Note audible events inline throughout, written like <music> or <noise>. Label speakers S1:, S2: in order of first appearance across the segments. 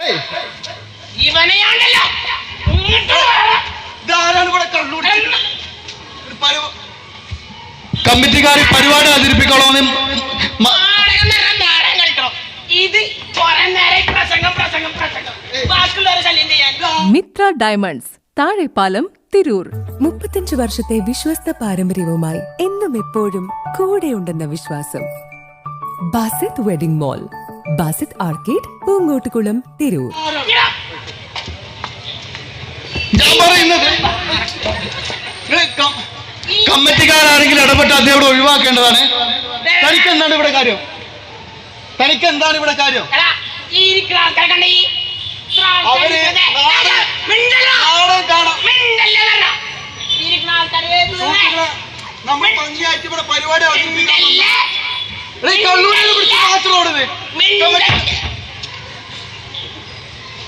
S1: ഏയ്,
S2: ഇവനെയാണല്ലോ. ഇങ്ങോട്ട് വാ.
S1: ഇതാരാണ് ഇവിടെ കള്ളുകുടിച്ചത്? ഒരു പരിവ- കമ്മിറ്റിക്കാർ പരിപാടി അവതരിപ്പിക്കണോ മ-
S2: നാടകം നേരം നാടകം കളിക്കണം ഇത് കുറെ നേരം പ്രസംഗം പ്രസംഗം പ്രസംഗം. ബാക്കിയുള്ളവരെ ശല്യം ചെയ്യാൻ.
S3: മിത്ര ഡയമണ്ട്സ് താഴെപ്പാലം തിരൂർ.
S4: മുപ്പത്തഞ്ച് വർഷത്തെ വിശ്വസ്ത പാരമ്പര്യവുമായി എന്നും എപ്പോഴും കൂടെയുണ്ടെന്ന വിശ്വാസം. Basith wedding mall. Basith arcade Poongottukulam Tirur.
S1: ഞാൻ പറയുന്നത് നിങ്ങൾ കം- കമ്മിറ്റിക്കാരാരെങ്കിലും ഇടപെട്ട് അദ്ദേഹം ഒഴിവാക്കേണ്ടതാണ്. തനിക്ക് എന്താണ് ഇവിടെ കാര്യം? തനിക്ക് എന്താണ് ഇവിടെ കാര്യം അവർ നമ്മൾ ഭംഗിയായിട്ട് ഇവിടെ പരിപാടി അവതരിപ്പിക്കാൻ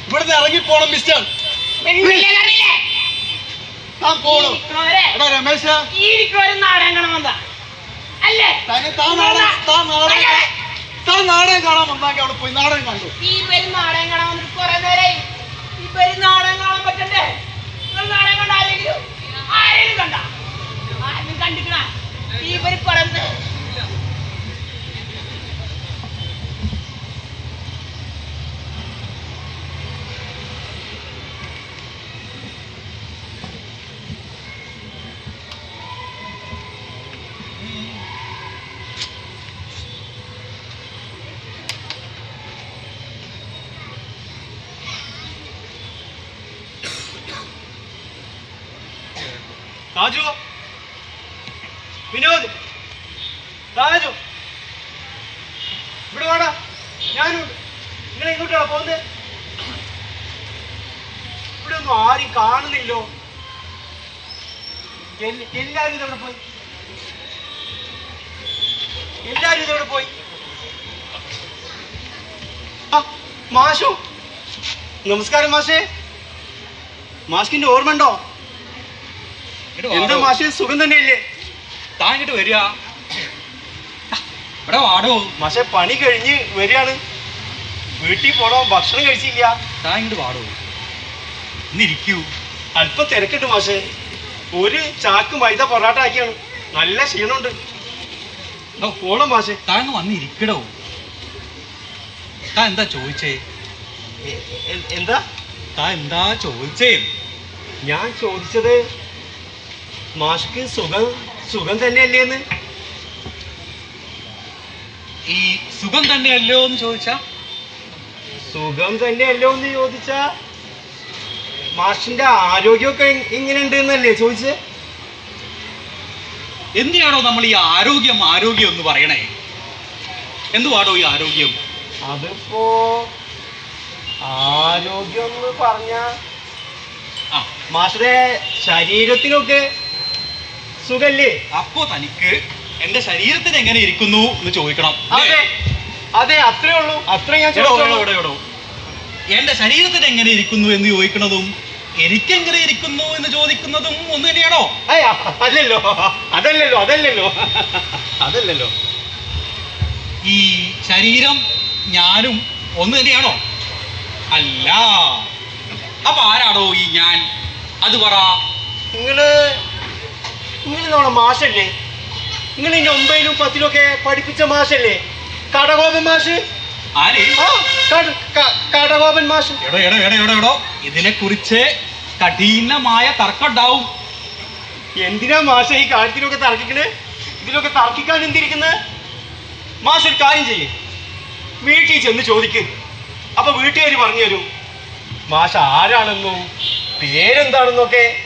S1: ഇവിടുന്ന്. ഇറങ്ങി പോണം മിസ്റ്റർ? താൻ പോണം. എടാ രമേശ. താൻ നാടകം കാണാൻ വന്നാക്കി അവിടെ പോയി നാടകം കണ്ടു.
S2: ഈ പേര് നാടകം കാണാൻ വന്നിട്ട് കുറെ നേരായി. ഈ പേര് നാടകം കാണാൻ പറ്റണ്ടേ? നിങ്ങൾ നാടകം കണ്ട ആരെങ്കിലും? ആരെങ്കിലും കണ്ട? ആരെങ്കിലും കണ്ടിക്കണ? ഈ പേര് കുറെ
S5: രാജു? വിനോദ്? രാജു? ഇവിടെ വേടാ. ഞാനും നിങ്ങൾ എങ്ങോട്ടാണ് പോകുന്നത്? ഇവിടെ ഒന്നും ആരും കാണുന്നില്ലോ. എല്ലാരും ഇതവിടെ പോയി? എല്ലാരും ഇതവിടെ പോയി? മാഷു. നമസ്കാരം മാഷേ. മാസ്കിന്റെ ഓർമ്മ ഉണ്ടോ എന്താ മാഷേ സുഖം തന്നെയല്ലേ?
S6: താൻ ഇങ്ങോട്ട് വരിക. ഇവിടെ വാടോ.
S5: മാഷെ പണി കഴിഞ്ഞ് വരികയാണ്. വീട്ടിൽ പോണോ? ഭക്ഷണം കഴിച്ചില്ല.
S6: താൻ ഇങ്ങോട്ട് വാടോ. ഇന്നിരിക്കൂ
S5: അല്പം തിരക്കുണ്ട് മാഷെ. ഒരു ചാക്ക് മൈദ പൊറാട്ട ആക്കിയാണ്. നല്ല ക്ഷീണമുണ്ട്. പോണം മാഷെ.
S6: താൻ വന്നിരിക്കടോ താൻ എന്താ ചോദിച്ചേ?
S5: എന്താ?
S6: താൻ എന്താ ചോദിച്ചേ?
S5: ഞാൻ ചോദിച്ചത് മാഷ്ക്ക് സുഖം സുഖം തന്നെയല്ലേന്ന്?
S6: ഈ സുഖം തന്നെയല്ലോ എന്ന് ചോദിച്ചാ?
S5: സുഖം തന്നെയല്ലോ എന്ന് ചോദിച്ചാ മാഷിന്റെ ആരോഗ്യമൊക്കെ ഇങ്ങനെ ഉണ്ട് എന്നല്ലേ ചോദിച്ചത്
S6: എന്തിനാണോ നമ്മൾ ഈ ആരോഗ്യം ആരോഗ്യം എന്ന് പറയണേ? എന്തുവാണോ ഈ ആരോഗ്യം?
S5: അതിപ്പോ ആരോഗ്യം എന്ന് പറഞ്ഞ മാഷിന്റെ ശരീരത്തിനൊക്കെ സുഖല്ലേ?
S6: അപ്പോ തനിക്ക് എന്റെ ശരീരത്തിന് എങ്ങനെ ഇരിക്കുന്നു എന്ന് ചോദിക്കണം.
S5: അതെ. അതെ അത്രേ ഉള്ളൂ. അത്രേ ഞാൻ ചോദിച്ചോളൂ.
S6: എന്റെ ശരീരത്തിന് എങ്ങനെ ഇരിക്കുന്നു എന്ന് ചോദിക്കുന്നതും എനിക്കെങ്ങനെ ഇരിക്കുന്നു എന്ന് ചോദിക്കുന്നതും ഒന്ന് തന്നെയാണോ?
S5: അല്ലല്ലോ അതല്ലല്ലോ. അതല്ലല്ലോ അതല്ലല്ലോ.
S6: ഈ ശരീരം ഞാനും ഒന്ന് തന്നെയാണോ? അല്ല. അപ്പൊ ആരാണോ ഈ ഞാൻ? അത് പറ.
S5: നിങ്ങൾ നിങ്ങൾ നമ്മളെ മാഷല്ലേ? നിങ്ങൾ ഇനി ഒമ്പതിലും പത്തിലും ഒക്കെ പഠിപ്പിച്ച മാഷല്ലേ? കടകോപൻ മാഷ്?
S6: ആര്?
S5: ആ കട- ക- കടകോപൻ മാഷ്.
S6: എടോ എടോ എടോ എടോ എടോ. ഇതിനെ കുറിച്ച് കഠിനമായ തർക്കം ഉണ്ടാവും
S5: എന്തിനാ മാഷ ഈ കാര്യത്തിലൊക്കെ തർക്കിക്കണേ? ഇതിലൊക്കെ തർക്കിക്കാൻ എന്തിരിക്കുന്നത് മാഷ് ഒരു കാര്യം ചെയ്യേ. വീട്ടിൽ ചെന്ന് ചോദിക്ക്. അപ്പൊ വീട്ടുകാർ പറഞ്ഞു തരും. മാഷ ആരാണെന്നും പേരെന്താണെന്നൊക്കെ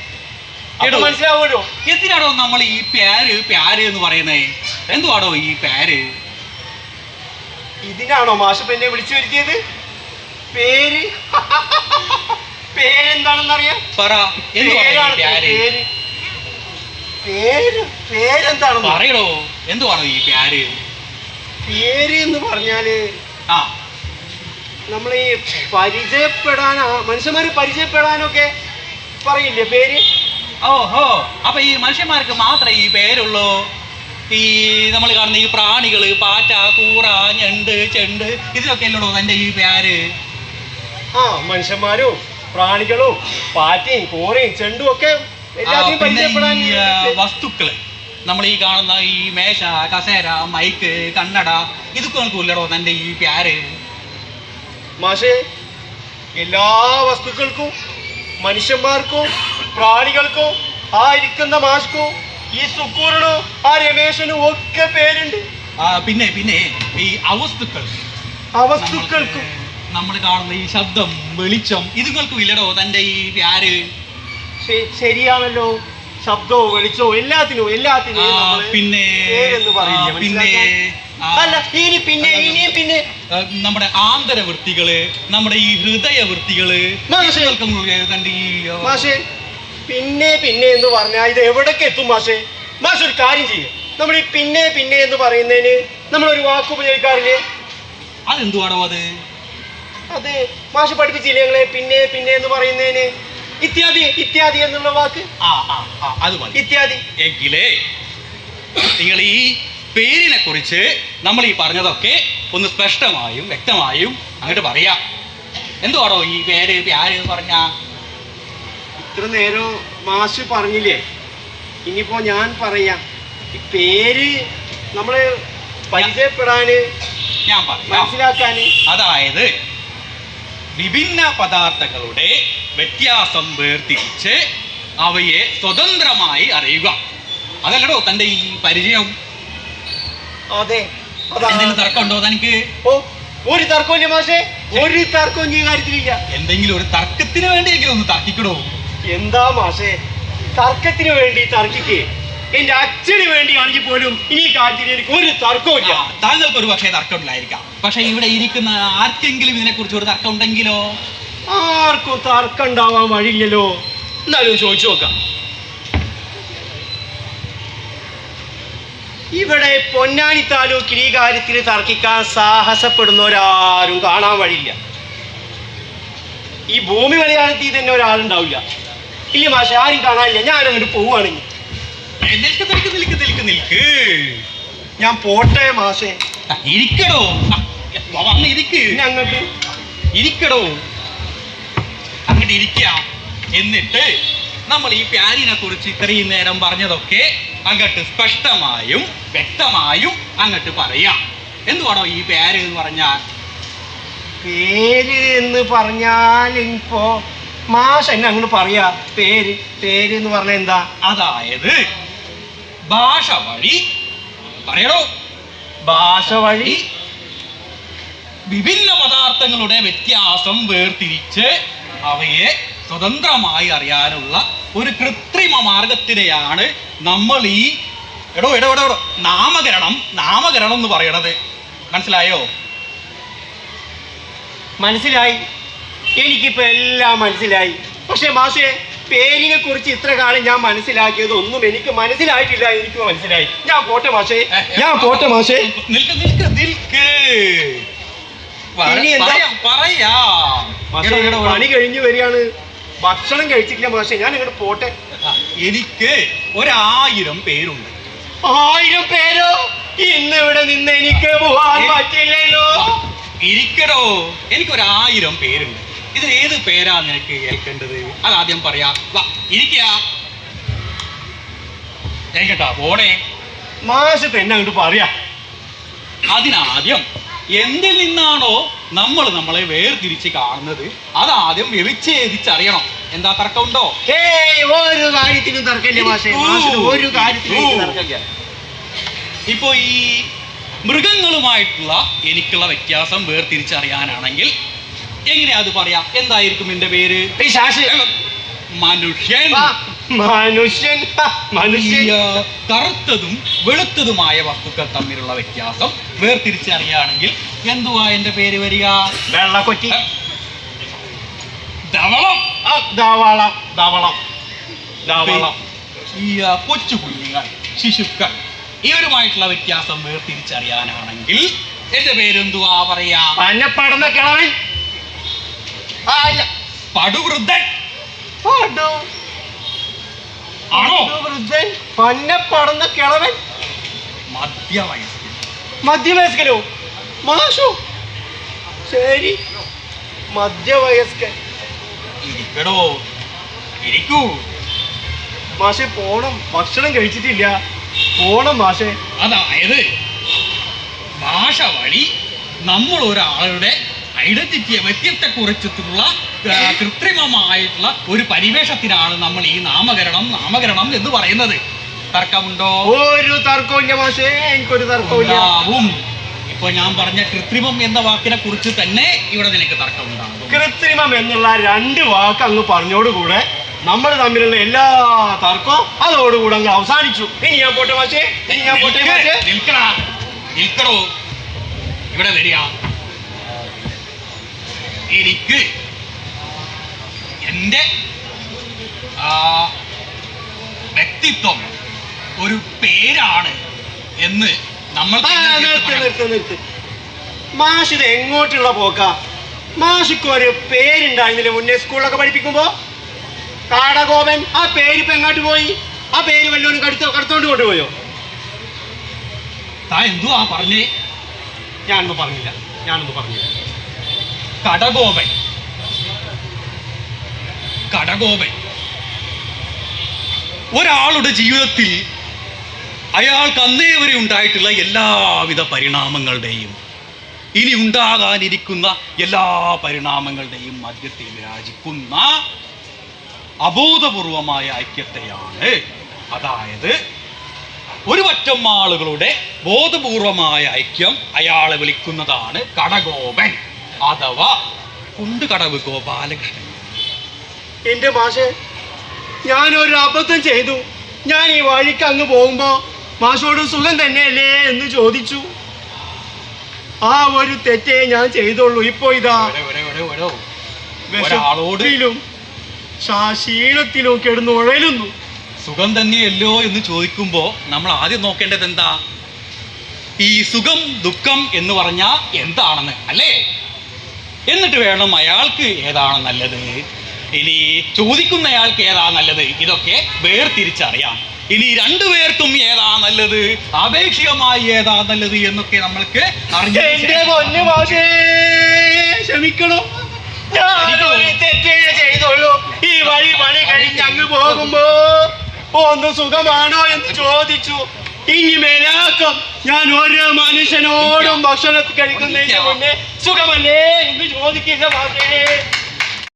S5: മനസ്സിലാവുമല്ലോ?
S6: എന്തിനാണോ നമ്മൾ ഈ പ്യാര് പ്യാര് എന്ന് പറയുന്നേ? എന്തുവാണോ ഈ പ്യാര്
S5: ഇതിനാണോ മാഷ് ഇപ്പൊ എന്നെ വിളിച്ചു വരുത്തിയത്? പേര്? <laughs>
S6: പറ പ്യാര്
S5: പേര്? പേര്. പേരെന്താണെന്ന്?
S6: പറയടോ എന്തുവാണോ ഈ പ്യാര്
S5: പേര്? എന്ന് പറഞ്ഞാൽ
S6: ആ.
S5: നമ്മൾ ഈ പരിചയപ്പെടാനാ മനുഷ്യന്മാര് പരിചയപ്പെടാനൊക്കെ പറയില്ലേ പേര്?
S6: ഓഹോ അപ്പൊ ഈ മനുഷ്യന്മാർക്ക് മാത്രമേ ഈ പേരുള്ളൂ? ഈ നമ്മൾ കാണുന്ന ഈ പ്രാണികൾ പാറ്റ കൂറ ഞണ്ട് ചെണ്ട് ഇതിലൊക്കെ അല്ലോ തന്റെ ഈ പേര്?
S5: ആ മനുഷ്യന്മാരും പ്രാണികളും പാറ്റയും കൂറയും ചെണ്ടും ഒക്കെ
S6: വസ്തുക്കൾ
S5: എല്ലാത്തിനും പരിചയപ്പെടാൻ
S6: വസ്തുക്കൾ. നമ്മൾ ഈ കാണുന്ന ഈ മേശ കസേര മൈക്ക് കണ്ണട ഇതൊക്കെ നമുക്ക് ഇല്ലടോ തന്റെ ഈ പേര്?
S5: മാഷേ എല്ലാ വസ്തുക്കൾക്കും മനുഷ്യന്മാർക്കും പ്രാണികൾക്കും ആ ഇരിക്കുന്ന മാസ്കോ ഈ സുക്കൂറിനോ ആ രമേശനോ ഒക്കെ പേരുണ്ട്.
S6: ആ, പിന്നെ പിന്നെ ഈ അവസ്തുക്കൾ.
S5: അവസ്തുക്കൾക്കും.
S6: നമ്മൾ കാണുന്ന ഈ ശബ്ദം വെളിച്ചം ഇതുങ്ങൾക്കും ഇല്ലടോ തന്റെ ഈ പ്യാര്.
S5: ശ- ശരിയാണല്ലോ. ശബ്ദവും വെളിച്ചവും എല്ലാത്തിനും എല്ലാത്തിനും
S6: ആ,
S5: നമ്മൾ
S6: പിന്നെ
S5: പേരെന്ന് പറയില്ലേ,
S6: ആ, പിന്നെ ആ,
S5: അല്ല ഇനി പിന്നെ ഇനിയും പിന്നെ
S6: ആ, നമ്മുടെ ആന്തരവൃത്തികൾ നമ്മുടെ ഈ ഹൃദയവൃത്തികൾ
S5: മാഷേ.
S6: ഇതുങ്ങൾക്കും തന്റെ ഈ ആ,
S5: മാഷേ പിന്നെ പിന്നെ എന്ന് പറഞ്ഞാൽ ഇത് എവിടേക്ക് എത്തും മാഷേ? മാഷ് ഒരു കാര്യം ചെയ്യും. നമ്മൾ ഈ പിന്നെ പിന്നെ എന്ന് പറയുന്നതിന് നമ്മൾ ഒരു വാക്ക് ഉപയോഗിക്കാറില്ലേ?
S6: അതെന്തുവാണോ അത്?
S5: അതെ മാഷ പഠിപ്പിച്ചില്ലേ ഞങ്ങളെ പിന്നെ പിന്നെ എന്ന് പറയുന്നതിന്? ഇത്യാദി ഇത്യാദി എന്നുള്ള വാക്ക്?
S6: ആ ആ ആ അത് മതി.
S5: ഇത്യാദി.
S6: എങ്കിലേ നിങ്ങൾ ഈ പേരിനെ കുറിച്ച് നമ്മൾ ഈ പറഞ്ഞതൊക്കെ ഒന്ന് സ്പഷ്ടമായും വ്യക്തമായും അങ്ങോട്ട് പറയാം. എന്തുവാണോ ഈ പേര് ആര് പറഞ്ഞ?
S5: ഇത്ര നേരം മാഷ് പറഞ്ഞില്ലേ? ഇനിയിപ്പോ ഞാൻ പറയാം. ഈ പേര് നമ്മൾ പരിചയപ്പെടാന്
S6: ഞാൻ പറയാം.
S5: മനസ്സിലാക്കാന്.
S6: അതായത് വിഭിന്ന പദാർത്ഥങ്ങളുടെ വ്യത്യാസം വേർതിരിച്ച് അവയെ സ്വതന്ത്രമായി അറിയുക. അതല്ലടോ തന്റെ ഈ പരിചയം?
S5: അതെ.
S6: എന്തെങ്കിലും തർക്കമുണ്ടോ തനിക്ക്?
S5: ഓ ഒരു മാഷേ. ഒരു തർക്കവും ഈ കാര്യത്തിലില്ല.
S6: എന്തെങ്കിലും ഒരു തർക്കത്തിന് വേണ്ടിയെങ്കിലും ഒന്ന് തർക്കിക്കടോ.
S5: എന്താ മാഷേ? തർക്കത്തിന് വേണ്ടി തർക്കിക്ക്. എന്റെ അച്ഛന് വേണ്ടിയാണെങ്കിൽ പോലും ഇനി കാര്യത്തിൽ എനിക്ക് ഒരു തർക്കവും ഇല്ല.
S6: ആ, താങ്കൾക്ക് ഒരു പക്ഷേ തർക്കമില്ലായിരിക്കാം പക്ഷെ ഇവിടെ ഇരിക്കുന്ന ആർക്കെങ്കിലും ഇതിനെ കുറിച്ച് ഒരു തർക്കം ഉണ്ടെങ്കിലോ?
S5: ആർക്കും തർക്കം ഉണ്ടാവാൻ വഴിയില്ലല്ലോ. എന്നാലും ചോദിച്ചു നോക്കാം. ഇവിടെ പൊന്നാനി താലൂക്കിൽ ഈ കാര്യത്തിൽ തർക്കിക്കാൻ സാഹസപ്പെടുന്നവരാരും കാണാൻ വഴിയില്ല. ഈ ഭൂമി മലയാളത്തിൽ തന്നെ ഒരാളുണ്ടാവില്ല. ഇല്ല മാഷെ ആരും കാണാനില്ല. ഞാൻ അങ്ങോട്ട് പോവുകയാണെങ്കിൽ
S6: നിൽക്ക് നിൽക്ക് നിൽക്ക് നിൽക്ക് നിൽക്ക്.
S5: ഞാൻ പോട്ടെ മാഷെ.
S6: ഇരിക്കടോ. ആ, വന്ന് ഇരിക്ക്.
S5: പിന്നെ അങ്ങോട്ട്?
S6: ഇരിക്കടോ. അങ്ങോട്ട് ഇരിക്കാം. എന്നിട്ട് നമ്മൾ ഈ പ്യാരിനെ കുറിച്ച് ഇത്രയും നേരം പറഞ്ഞതൊക്കെ അങ്ങോട്ട് സ്പഷ്ടമായും വ്യക്തമായും അങ്ങോട്ട് പറയാം. എന്തുവാണോ ഈ പേര് എന്ന് പറഞ്ഞാൽ?
S5: പേര് എന്ന് പറഞ്ഞാൽ ഇപ്പോ മാഷ് എന്നെ അങ്ങോട്ട് പറയാ പേര് പേര് എന്ന് പറഞ്ഞാൽ എന്താ?
S6: അതായത് ഭാഷ വഴി പറയണോ
S5: ഭാഷ വഴി
S6: വിഭിന്ന പദാർത്ഥങ്ങളുടെ വ്യത്യാസം വേർതിരിച്ച് അവയെ സ്വതന്ത്രമായി അറിയാനുള്ള ഒരു കൃത്രിമ മാർഗത്തിനെയാണ് നമ്മൾ ഈ എടോ എടോ എടോ, നാമകരണം നാമകരണം എന്ന് പറയണത്. മനസ്സിലായോ?
S5: മനസ്സിലായി. എനിക്കിപ്പോ എല്ലാം മനസ്സിലായി. പക്ഷെ മാഷേ പേരിനെ കുറിച്ച് ഇത്ര കാലം ഞാൻ മനസ്സിലാക്കിയത് ഒന്നും എനിക്ക് മനസ്സിലായിട്ടില്ല എനിക്ക് മനസ്സിലായി. ഞാൻ പോട്ടെ മാഷെ ഞാൻ പോട്ടെ മാഷേ.
S6: നിൽക്ക് നിൽക്ക് നിൽക്ക്. പറ-
S5: ഇനി എന്താ?
S6: പറയാം പറയാം.
S5: മാഷെ
S6: എടോ, എടോ, എടോ.
S5: പണി കഴിഞ്ഞു വരികയാണ്. ഭക്ഷണം കഴിച്ചിട്ടില്ല മാഷേ ഞാൻ ഇങ്ങോട്ട് പോട്ടെ.
S6: ആ, എനിക്ക് ഒരായിരം പേരുണ്ട്.
S5: ആയിരം പേരോ? ഇന്ന് ഇവിടെ നിന്ന് എനിക്ക് പോവാൻ പറ്റില്ലല്ലോ.
S6: ഇരിക്കടോ. എനിക്കൊരായിരം പേരുണ്ട്. ഇത് ഏത് പേരാ നിനക്ക് ഏൽക്കേണ്ടത്? അത് ആദ്യം പറയാ. വാ ഇരിക്കുക കേട്ടാ പോണേ.
S5: മാഷ് തന്നെ അങ്ങോട്ട് പറയാ.
S6: അതിനാദ്യം എന്തിൽ നിന്നാണോ നമ്മൾ നമ്മളെ വേർതിരിച്ച് കാണുന്നത് അതാദ്യം വ്യവിച്ഛേദിച്ചറിയണം. എന്താ തർക്കമുണ്ടോ?
S5: ഒരു കാര്യത്തിനും തർക്കമില്ല മാഷേ. ഒരു കാര്യത്തിനും തർക്കമില്ല.
S6: ഇപ്പോ ഈ മൃഗങ്ങളുമായിട്ടുള്ള എനിക്കുള്ള വ്യത്യാസം വേർതിരിച്ചറിയാനാണെങ്കിൽ എങ്ങനെയാ അത് പറയാ? എന്തായിരിക്കും എന്റെ പേര്? മനുഷ്യൻ.
S5: മനുഷ്യൻ.
S6: മനുഷ്യ കറുത്തതും വെളുത്തതുമായ വസ്തുക്കൾ തമ്മിലുള്ള വ്യത്യാസം വേർതിരിച്ചറിയാണെങ്കിൽ എന്തുവാ എന്റെ പേര് വരിക?
S5: വെള്ളക്കൊറ്റി
S6: ധവളം.
S5: ധവളം. ധവളം. ധവളം.
S6: ഈ കൊച്ചു കുഞ്ഞുങ്ങൾ ശിശുക്കൾ ഇവരുമായിട്ടുള്ള വ്യത്യാസം വേർതിരിച്ചറിയാനാണെങ്കിൽ എന്റെ പേരെന്തുവാ പറയാ?
S5: പഞ്ഞപ്പടന്ന കിളവൻ.
S6: പടുവൃദ്ധൻ.
S5: പടു.
S6: ആണോ?
S5: വൃദ്ധൻ പന്നപ്പടന്ന കിളവൻ.
S6: മധ്യവയസ്കൻ.
S5: മധ്യവയസ്കനോ? മാഷോ ശരി. മധ്യവയസ്കൻ.
S6: ഇരിക്കടോ. ഇരിക്കൂ.
S5: മാഷെ പോണം. ഭക്ഷണം കഴിച്ചിട്ടില്ല. പോണം മാഷെ.
S6: അതായത് ഭാഷ വഴി നമ്മൾ ഒരാളുടെ ഐഡന്റിറ്റിയെ വ്യക്തിത്വത്തെ കുറിച്ചിട്ടുള്ള ആ, കൃത്രിമമായിട്ടുള്ള ഒരു പരിവേഷത്തിനാണ് നമ്മൾ ഈ നാമകരണം നാമകരണം എന്ന് പറയുന്നത്. തർക്കമുണ്ടോ?
S5: ഒരു തർക്കമില്ല മാഷെ എനിക്കൊരു തർക്കമില്ല
S6: ഉണ്ടാവും. ഇപ്പൊ ഞാൻ പറഞ്ഞ കൃത്രിമം എന്ന വാക്കിനെ കുറിച്ച് തന്നെ ഇവിടെ നിനക്ക് തർക്കമുണ്ടാകും.
S5: കൃത്രിമം എന്നുള്ള രണ്ട് വാക്ക് അങ്ങ് പറഞ്ഞോടുകൂടെ നമ്മൾ തമ്മിലുള്ള എല്ലാ തർക്കവും അതോടുകൂടെ അങ്ങ് അവസാനിച്ചു. ഇനി ഞാൻ പോട്ടെ മാഷേ ഇനി ഞാൻ പോട്ടെ മാഷേ.
S6: നിൽക്കടാ നിൽക്കടോ. ഇവിടെ വരിക. എനിക്ക് എന്റെ വ്യക്തിത്വം ഒരു പേരാണ് എന്ന് നമ്മൾ
S5: മാഷ് ഇത് എങ്ങോട്ടുള്ള പോക്ക? മാഷിക്ക് ഒരു പേരുണ്ടായിരുന്നില്ലേ മുന്നേ സ്കൂളിലൊക്കെ പഠിപ്പിക്കുമ്പോ? കാടകോപൻ ആ പേര് ഇപ്പൊ എങ്ങോട്ട് പോയി? ആ പേര് വല്ലവരും കടുത്തോ കടുത്തോണ്ട് കൊണ്ടുപോയോ?
S6: താ എന്തുവാ പറഞ്ഞേ?
S5: ഞാനൊന്നും പറഞ്ഞില്ല. ഞാനൊന്നും പറഞ്ഞില്ല.
S6: കടകോപൻ. കടകോപൻ. ഒരാളുടെ ജീവിതത്തിൽ അയാൾക്ക് അന്നേ വരെ ഉണ്ടായിട്ടുള്ള എല്ലാവിധ പരിണാമങ്ങളുടെയും ഇനി ഉണ്ടാകാനിരിക്കുന്ന എല്ലാ പരിണാമങ്ങളുടെയും മധ്യത്തിൽ വിരാജിക്കുന്ന അബോധപൂർവമായ ഐക്യത്തെയാണ്. അതായത് ഒരു പറ്റം ആളുകളുടെ ബോധപൂർവമായ ഐക്യം അയാളെ വിളിക്കുന്നതാണ് കടകോപൻ. അഥവാ കുണ്ടുകടവ് ഗോപാലകൃഷ്ണൻ.
S5: എന്റെ മാഷെ ഞാനൊരു അബദ്ധം ചെയ്തു. ഞാൻ ഈ വഴിക്ക് അങ്ങ് പോകുമ്പോ മാഷോട് സുഖം തന്നെയല്ലേ എന്ന് ചോദിച്ചു. ആ ഒരു തെറ്റേ ഞാൻ ചെയ്തോളൂ ഇപ്പോ ഇതാ. ശാ- ക്ഷീണത്തിലും കിടന്ന് ഉഴലുന്നു.
S6: സുഖം തന്നെയല്ലോ എന്ന് ചോദിക്കുമ്പോ നമ്മൾ ആദ്യം നോക്കേണ്ടത് എന്താ? ഈ സുഖം ദുഃഖം എന്ന് പറഞ്ഞാ എന്താണെന്ന് അല്ലേ? എന്നിട്ട് വേണം അയാൾക്ക് ഏതാണ് നല്ലത്? ഇനി ചോദിക്കുന്നയാൾക്ക് ഏതാ നല്ലത്? ഇതൊക്കെ വേർതിരിച്ചറിയാം. ഇനി രണ്ടുപേർക്കും ഏതാ നല്ലത്? ആപേക്ഷികമായി ഏതാ നല്ലത് എന്നൊക്കെ നമ്മൾക്ക്
S5: ക്ഷമിക്കണം. ഈ വഴി പണി കഴിഞ്ഞ് അങ്ങ് പോകുമ്പോ ഒന്ന് സുഖമാണോ എന്ന് ചോദിച്ചു. ഇനി മേലാക്കം ഞാൻ ഓരോ മനുഷ്യനോടും ഭക്ഷണം കഴിക്കുന്നതിന് മുന്നേ സുഖമല്ലേ എന്ന് ചോദിക്കില്ല മാഷേ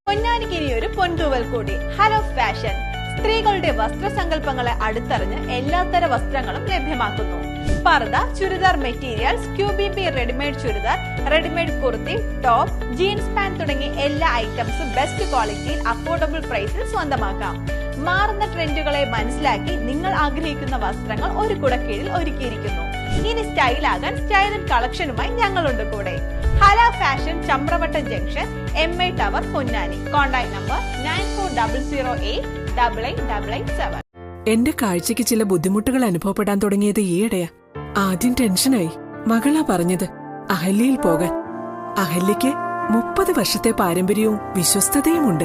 S7: പൊന്നാനിക്കിനി ഒരു പൊൻതൂവൽ കൂടി. Hello fashion. സ്ത്രീകളുടെ വസ്ത്രസങ്കല്പങ്ങളെ അടുത്തറിഞ്ഞ് എല്ലാത്തര വസ്ത്രങ്ങളും ലഭ്യമാക്കുന്നു. പർദ churidar materials ക്യൂബിപി readymade churidar readymade kurti top jeans pant തുടങ്ങിയ എല്ലാ ഐറ്റംസും ബെസ്റ്റ് ക്വാളിറ്റിയിൽ അഫോർഡബിൾ പ്രൈസിൽ സ്വന്തമാക്കാം. മാറുന്ന ട്രെൻഡുകളെ മനസ്സിലാക്കി നിങ്ങൾ ആഗ്രഹിക്കുന്ന വസ്ത്രങ്ങൾ ഒരു കുടക്കീഴിൽ ഒരുക്കിയിരിക്കുന്നു. ഇനി സ്റ്റൈലാകാൻ ആൻഡ് കളക്ഷനുമായി ഞങ്ങളുണ്ട് കൂടെ. Hala fashion Chamravattam junction M I tower Ponnani. Contact number nine four double zero eight double eight double eight seven.
S8: എന്റെ കാഴ്ചക്ക് ചില ബുദ്ധിമുട്ടുകൾ അനുഭവപ്പെടാൻ തുടങ്ങിയത് ഈയിടെയാ. ആദ്യം ടെൻഷനായി. മകളാ പറഞ്ഞത് അഹല്യയിൽ പോകാൻ. അഹല്യയ്ക്ക് മുപ്പത് വർഷത്തെ പാരമ്പര്യവും വിശ്വസ്തതയുമുണ്ട്.